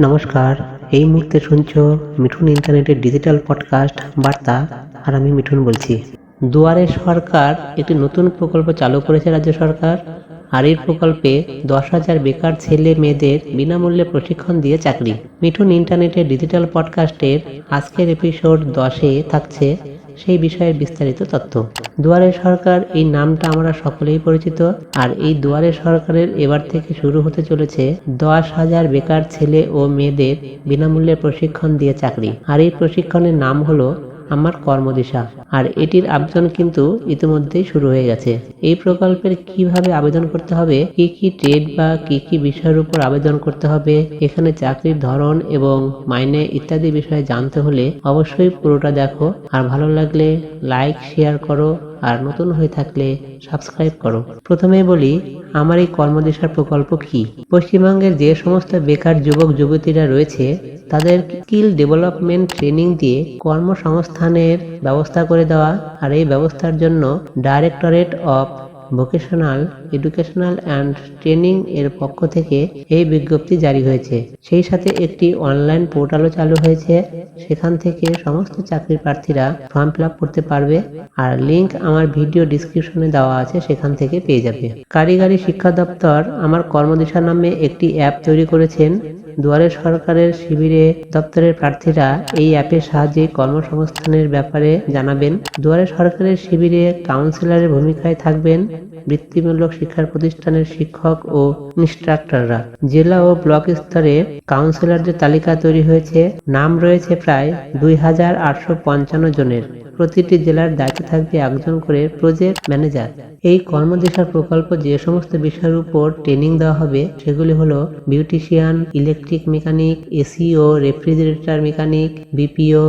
নমস্কার, এই মুহূর্তে শুনছ মিঠুন ইন্টারনেটের ডিজিটাল পডকাস্ট বার্তা, আর আমি মিঠুন বলছি। দুয়ারে সরকার একটি নতুন প্রকল্প চালু করেছে রাজ্য সরকার, আর এই প্রকল্পে দশ হাজার বেকার ছেলে মেয়েদের বিনামূল্যে প্রশিক্ষণ দিয়ে চাকরি। মিঠুন ইন্টারনেটের ডিজিটাল পডকাস্টের আজকের এপিসোড দশে থাকছে সেই বিষয়ের বিস্তারিত তথ্য। দুয়ারে সরকার, এই নামটা আমরা সকলেই পরিচিত। আর এই দুয়ারে সরকারের এবার থেকে শুরু হতে চলেছে দশ হাজার বেকার ছেলে ও মেয়েদের বিনামূল্যে প্রশিক্ষণ দিয়ে চাকরি। আর এই প্রশিক্ষণের নাম হলো আমার কর্মদিশা। আর এটির আবেদন কিন্তু ইতিমধ্যেই শুরু হয়ে গেছে। এই প্রকল্পের কীভাবে আবেদন করতে হবে, কি কি ট্রেড বা কি কি বিষয়ের উপর আবেদন করতে হবে, এখানে চাকরির ধরন এবং মাইনে ইত্যাদি বিষয়ে জানতে হলে অবশ্যই পুরোটা দেখো। আর ভালো লাগলে লাইক, শেয়ার করো। আর নতুন হয়ে থাকলে সাবস্ক্রাইব করো। প্রথমে বলি, আমার এই কর্মদিশার প্রকল্প কি? পশ্চিমবঙ্গের যে সমস্ত বেকার যুবক, যুবতীরা রয়েছে, তাদের স্কিল ডেভেলপমেন্ট ট্রেনিং দিয়ে কর্মসংস্থানের ব্যবস্থা করে দেওয়া আর এই ব্যবস্থার জন্য directorate of vocational educational and training এর পক্ষ থেকে এই বিজ্ঞপ্তি জারি হয়েছে। সেই সাথে একটি অনলাইন পোর্টালও চালু হয়েছে। সেখান থেকে সমস্ত চাকরি প্রার্থীরা ফর্ম ফিল করতে পারবে আর লিংক আমার ভিডিও ডিসক্রিপশনে দেওয়া আছে, সেখান থেকে পেয়ে যাবে। কারিগরি শিক্ষা দপ্তর আমার কর্মদিশা নামে একটি অ্যাপ তৈরি করেছেন। দুয়ারে সরকারের শিবিরে দপ্তরের প্রার্থীরা এই অ্যাপের সাহায্যে কর্মসংস্থানের ব্যাপারে জানাবেন। দুয়ারে সরকারের শিবিরে কাউন্সিলরের ভূমিকায় থাকবেন বৃত্তিমূলক শিক্ষার প্রতিষ্ঠানের শিক্ষক ও ইনস্ট্রাক্টররা। জেলা ও ব্লক স্তরে কাউন্সিলরদের তালিকা তৈরি হয়েছে। নাম রয়েছে প্রায় দুই হাজার আটশো পঞ্চান্ন জনের। প্রতিটি জেলার দায়িত্বে থাকবে একজন করে প্রজেক্ট ম্যানেজার। এই কর্মদিশার প্রকল্প যে সমস্ত বিষয়ের উপর ট্রেনিং দেওয়া হবে, সেগুলি হলো beautician electric mechanic SEO refrigerator mechanic BPO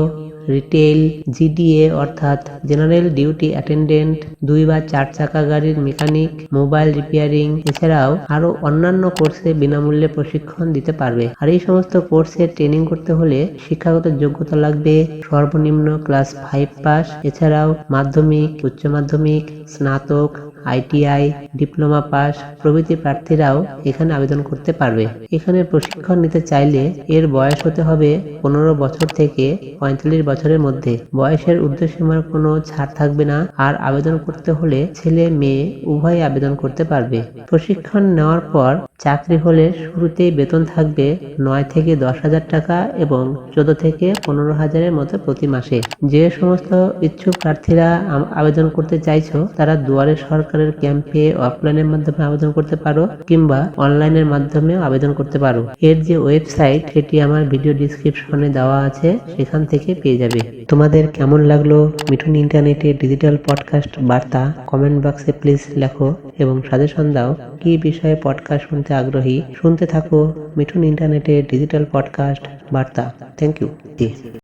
retail, GDA অর্থাৎ জেনারেল ডিউটি অ্যাটেন্ডেন্ট, দুই বা চার চাকা গাড়ির মেকানিক, মোবাইল রিপেয়ারিং, এছাড়াও আরও অন্যান্য কোর্সে বিনামূল্যে প্রশিক্ষণ দিতে পারবে। আর এই সমস্ত কোর্সে ট্রেনিং করতে হলে শিক্ষাগত যোগ্যতা লাগবে, সর্বনিম্ন ক্লাস ফাইভ পাস, এছাড়াও মাধ্যমিক, উচ্চ মাধ্যমিক, স্নাতক, আইটিআই, ডিপ্লোমা পাস প্রভৃতি প্রার্থীরাও এখানে আবেদন করতে পারবে। এখানে প্রশিক্ষণ নিতে চাইলে এর বয়স হতে হবে পনেরো বছর থেকে পঁয়তাল্লিশ বছরের মধ্যে। বয়সের ঊর্ধ্বসীমার কোনো ছাড় থাকবে না। আর আবেদন করতে হলে ছেলে, মেয়ে উভয় আবেদন করতে পারবে। প্রশিক্ষণ নেওয়ার পর চাকরি হলে শুরুতেই বেতন থাকবে নয় থেকে দশ হাজার টাকা এবং চোদ্দ থেকে পনেরো হাজারের মতো প্রতি মাসে। যে সমস্ত ইচ্ছুক প্রার্থীরা আবেদন করতে চাইছো, তারা দুয়ারে সরকারের ক্যাম্পে অফলাইনের মাধ্যমে আবেদন করতে পারো কিংবা অনলাইনের মাধ্যমেও আবেদন করতে পারো। এর যে ওয়েবসাইট, সেটি আমার ভিডিও ডিসক্রিপশনে দেওয়া আছে। সেখান থেকে পেয়ে যাবে। তোমাদের কেমন লাগল মিঠুন ইন্টারনেটে ডিজিটাল পডকাস্ট বার্তা? কমেন্ট বক্সে প্লিজ লেখো এবং সাজেশন দাও কি বিষয়ে পডকাস্ট শুনতে আগ্রহী। শুনতে থাকো মিঠুন ইন্টারনেটে ডিজিটাল পডকাস্ট বার্তা। Thank you